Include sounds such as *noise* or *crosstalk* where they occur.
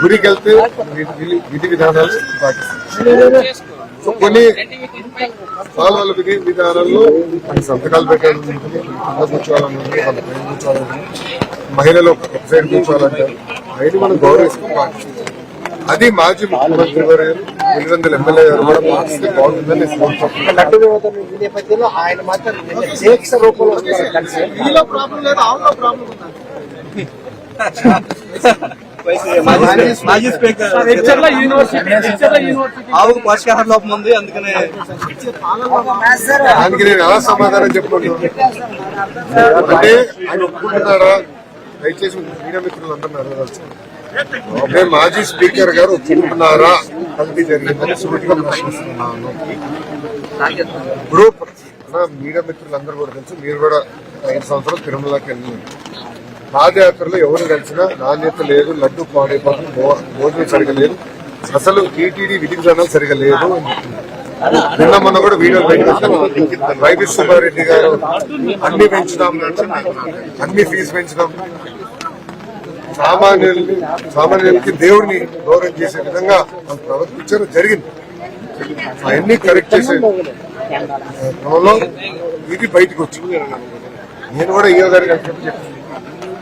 గుడికి వెళ్తే విధి- విధి- విధి విధానాలు పాటిస్తాను సో కొన్ని వాళ్ళ వాళ్ళ విధి విధానాల్లో కొన్ని సంతకాలు పెట్టాలి కింద కూర్చోవాలని వాళ్ళ పైన కూర్చోవాలని. మహిళలు ఒక సైడ్ కూర్చోవాలంటారు అవన్నీ మనం గౌరవిస్తాం పాటిస్తాం. అది మాజీ ముఖ్యమంత్రి గారు వెలుగందుల ఎమ్మెల్యే గారు కూడా పాటిస్తే బాగుంటుందని నేపథ్యంలో ఆయన మాత్రం రూపంలో వస్తున్నారు కలిసి *laughs* మాజీ speaker. Sir HL university HL university. ఆవుకు పోషకాహార లోపం ఉంది అందుకనే. దానికి నేను ఎలా సమాధానం చెప్పుకుంటున్నాను అంటే ఆయన ఒప్పుకుంటున్నారా? దయచేసి మీడియా మిత్రులు అందరూ అడగవచ్చు అంటే మాజీ స్పీకర్ గారు ఒప్పుకుంటున్నారా? కల్తీ జరిగిందని సూటిగా ప్రశ్నిస్తున్నాను. ఇప్పుడు మీడియా మిత్రులందరూ కూడా తెలుసు. మీరు కూడా ఐదు సంవత్సరాలు తిరుమలకి వెళ్ళింది. పాదయాత్రలో ఎవరు కలిసినా నాణ్యత లేదు లడ్డు పాడైపోతుంది భో- భోజనం సరిగా లేదు అసలు టీటీడీ విధి సరిగా లేదు నిన్న మొన్న కూడా వీడియోలు బయటకు వైవి సుబ్బారెడ్డి గారు అన్ని పెంచుదాం అన్ని ఫీజు పెంచుదాం. సామాన్యుల్ని సామాన్యులకి దేవుడిని గౌరవం చేసే విధంగా ప్రవర్తించడం జరిగింది. అవన్నీ కరెక్ట్ చేసే క్రమంలో ఇది బయటకు వచ్చింది. నేను కూడా ఈయో గారికి చెప్పి